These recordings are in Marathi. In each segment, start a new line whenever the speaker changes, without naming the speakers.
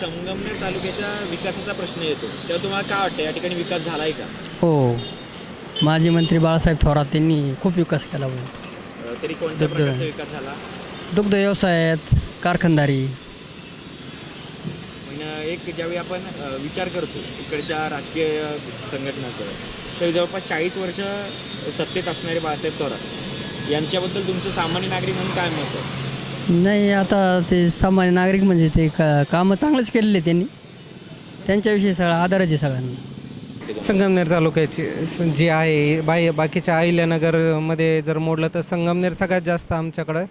संगमनेर तालुक्याच्या विकासाचा प्रश्न येतो. तेव्हा तुम्हाला काय वाटतं? या ठिकाणी विकास झालाय का?
हो. माजी मंत्री बाळासाहेब थोरात यांनी खूप विकास केला
अ, तरी कोणत्या
दुग्ध.
प्रकारचा विकास झाला?
दुग्ध व्यवसायात कारखानदारी.
पण अ, एक ज्यावेळी आपण अ, विचार करतो इकडच्या राजकीय संघटनांचा तर जवळपास चाळीस वर्ष सत्तेत असणारे बाळासाहेब थोरात यांच्याबद्दल तुमचं सामान्य नागरिक म्हणून काय मत आहे?
नाही आता ते सामान्य नागरिक म्हणजे ते का कामं चांगलंच केलेले त्यांनी. त्यांच्याविषयी सगळा आदरच आहे सगळ्यांना.
संगमनेर तालुक्याची स- जी आहे बाई बाकीच्या अहिल्यानगरमध्ये जर मोडलं तर संगमनेर सगळ्यात जास्त आमच्याकडं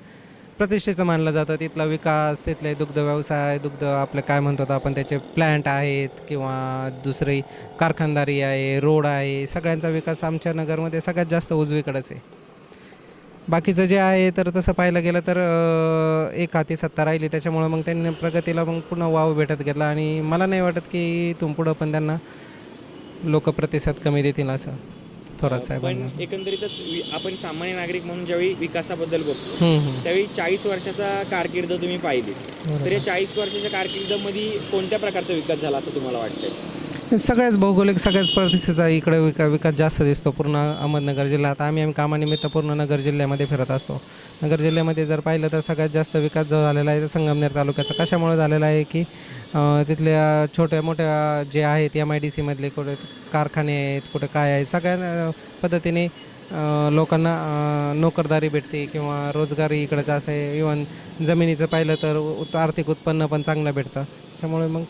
प्रतिष्ठेचं मानलं जातं. तिथला विकास तिथले दुग्ध व्यवसाय दुग्ध आपलं काय म्हणतो आपण त्याचे प्लॅन्ट आहेत किंवा दुसरी कारखानदारी आहे रोड आहे सगळ्यांचा विकास आमच्या नगरमध्ये सगळ्यात जास्त उजवीकडेच आहे. बाकीचं जे आहे तर तसं पाहायला गेलं तर एक हाती सत्ता राहिली. त्याच्यामुळं मग त्यांनी प्रगतीला मग पुन्हा वाव भेटत गेला आणि मला नाही वाटत की इथून पुढं पण त्यांना लोक प्रतिसाद कमी देतील असं थोरात साहेबांना.
पण एकंदरीतच वि- आपण सामान्य नागरिक म्हणून ज्यावेळी विकासाबद्दल बघतो
हम्म, हम्म.
त्यावेळी चाळीस वर्षाचा कारकीर्द तुम्ही पाहिली. तर या चाळीस वर्षाच्या कारकिर्दीमध्ये कोणत्या प्रकारचा विकास झाला असं तुम्हाला वाटतंय?
सगळ्याच भौगोलिक सगळ्याच परिस्थितीचा इकडे विका विकास जास्त दिसतो. पूर्ण अहमदनगर जिल्ह्यात आम्ही आम्ही कामानिमित्त पूर्ण नगर जिल्ह्यामध्ये फिरत असतो. नगर जिल्ह्यामध्ये जर पाहिलं तर सगळ्यात जास्त विकास जो झालेला आहे तो संगमनेर तालुक्याचा. कशामुळे झालेला आहे की तिथल्या छोट्या मोठ्या जे आहेत एम आय डी सीमधले कुठे कारखाने आहेत कुठे काय आहे सगळ्या पद्धतीने लोकांना नोकरदारी भेटते किंवा रोजगारी इकडंच असं आहे. इवन जमिनीचं पाहिलं तर आर्थिक उत्पन्न पण चांगलं भेटतं. त्याच्यामुळे मग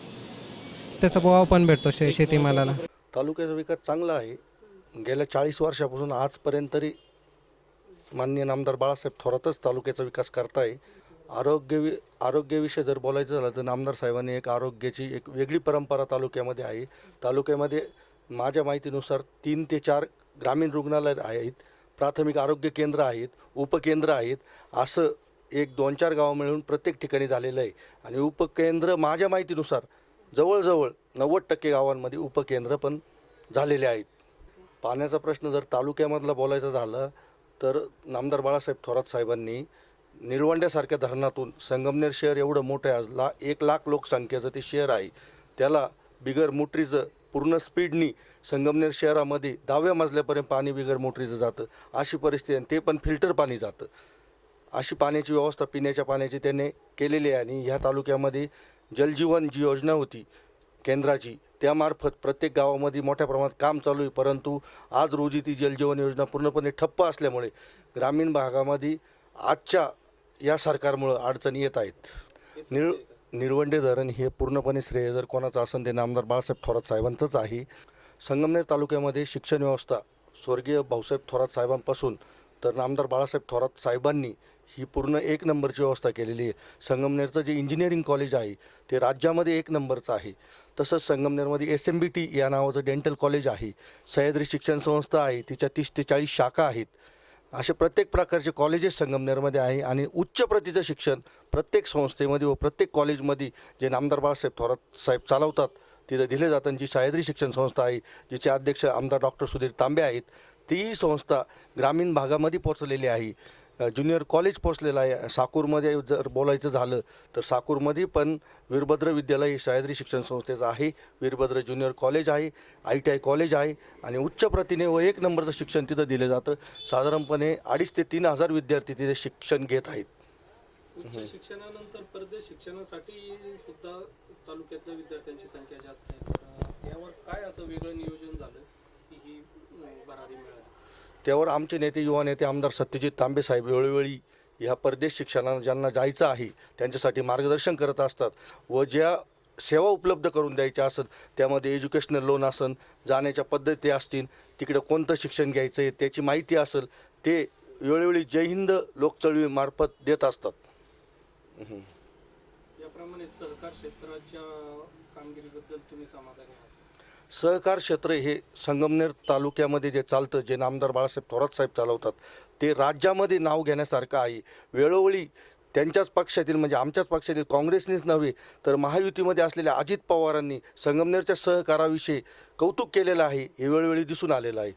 त्याचा भाव पण भेटतो शे शेतीमालाला.
तालुक्याचा विकास चांगला आहे. गेल्या चाळीस वर्षापासून आजपर्यंत तरी माननीय नामदार बाळासाहेब थोरातच तालुक्याचा विकास करताय. आरोग्य वि आरोग्याविषयी जर बोलायचं झालं तर नामदार साहेबांनी एक आरोग्याची एक वेगळी परंपरा तालुक्यामध्ये आहे. तालुक्यामध्ये माझ्या माहितीनुसार तीन ते चार ग्रामीण रुग्णालय आहेत. प्राथमिक आरोग्य केंद्र आहेत उपकेंद्र आहेत. असं एक दोन चार गावं मिळून प्रत्येक ठिकाणी झालेलं आहे. आणि उपकेंद्र माझ्या माहितीनुसार जवळजवळ नव्वद टक्के गावांमध्ये उपकेंद्र पण झालेले आहेत. पाण्याचा प्रश्न जर तालुक्यामधला बोलायचं झालं तर नामदार बाळासाहेब थोरात साहेबांनी निळवंड्यासारख्या धरणातून संगमनेर शहर एवढं मोठं आहे आज ला एक लाख लोकसंख्येचं ते शहर आहे. त्याला बिगर मोटरीचं पूर्ण स्पीडनी संगमनेर शहरामध्ये दहाव्या मजल्यापर्यंत पाणी बिगर मोटरीचं जातं. अशी परिस्थिती आहे आणि ते पण फिल्टर पाणी जातं. अशी पाण्याची व्यवस्था पिण्याच्या पाण्याची त्याने केलेली आहे आणि ह्या तालुक्यामध्ये जलजीवन जी योजना होती केंद्राची त्यामार्फत प्रत्येक गावामध्ये मोठ्या प्रमाणात काम चालू आहे. परंतु आज रोजी ती जलजीवन योजना पूर्णपणे ठप्प असल्यामुळे ग्रामीण भागामध्ये आजच्या या सरकारमुळं अडचणी येत आहेत. निळ निळवंडे धरण हे पूर्णपणे श्रेय जर कोणाचं असेल ते नामदार बाळासाहेब थोरात साहेबांचंच आहे. संगमनेर तालुक्यामध्ये शिक्षण व्यवस्था स्वर्गीय भाऊसाहेब थोरात साहेबांपासून तर नामदार बाळासाहेब थोरात साहेबांनी ही पूर्ण एक नंबरची व्यवस्था केलेली आहे. संगमनेरचं जे इंजिनिअरिंग कॉलेज आहे ते राज्यामध्ये एक नंबरचं आहे. तसंच संगमनेरमध्ये एस एम बी टी या नावाचं डेंटल कॉलेज आहे. सह्याद्री शिक्षण संस्था आहे तिच्या तीस ते चाळीस शाखा आहेत. असे प्रत्येक प्रकारचे कॉलेजेस संगमनेरमध्ये आहे आणि उच्च प्रतीचं शिक्षण प्रत्येक संस्थेमध्ये व प्रत्येक कॉलेजमध्ये जे नामदार बाळासाहेब थोरात साहेब चालवतात तिथं दिले जातात. जी सह्याद्री शिक्षण संस्था आहे जिचे अध्यक्ष आमदार डॉक्टर सुधीर तांबे आहेत तीही संस्था ग्रामीण भागामध्ये पोचलेली आहे. ज्युनियर कॉलेज पोचलेलं आहे. साकूरमध्ये जर बोलायचं झालं तर साकूरमध्ये पण वीरभद्र विद्यालय हे सह्याद्री शिक्षण संस्थेचं आहे. वीरभद्र ज्युनियर कॉलेज आहे आय टी आय कॉलेज आहे आणि उच्च प्रतीने व एक नंबरचं शिक्षण तिथं दिलं जातं. साधारणपणे अडीच ते तीन हजार विद्यार्थी तिथे शिक्षण घेत आहेत.
उच्च शिक्षणानंतर परदेश शिक्षणासाठी सुद्धा तालुक्यातल्या विद्यार्थ्यांची संख्या जास्त आहे. तर यावर काय असं वेगळं नियोजन झालं की ही अ, भरारी मिळाली
त्यावर आमचे नेते युवा नेते आमदार सत्यजित तांबे साहेब वेळोवेळी ह्या परदेश शिक्षणाला ज्यांना जायचं आहे त्यांच्यासाठी मार्गदर्शन करत असतात व ज्या सेवा उपलब्ध करून द्यायच्या असत त्यामध्ये एज्युकेशनल लोन असन जाण्याच्या पद्धती असतील तिकडे कोणतं शिक्षण घ्यायचं आहे त्याची माहिती असेल ते वेळोवेळी जय हिंद लोकचळवळीमार्फत देत असतात.
याप्रमाणे सहकार क्षेत्राच्या कामगिरीबद्दल तुम्ही समाधानी आहात?
सहकार क्षेत्र हे संगमनेर तालुक्यामध्ये जे चालतं जे नामदार बाळासाहेब थोरात साहेब चालवतात ते राज्यामध्ये नाव घेण्यासारखं आहे. वेळोवेळी त्यांच्याच पक्षातील म्हणजे आमच्याच पक्षातील काँग्रेसनेच नव्हे तर महायुतीमध्ये असलेल्या अजित पवारांनी संगमनेरच्या सहकाराविषयी कौतुक केलेलं आहे हे वेळोवेळी दिसून आलेलं आहे.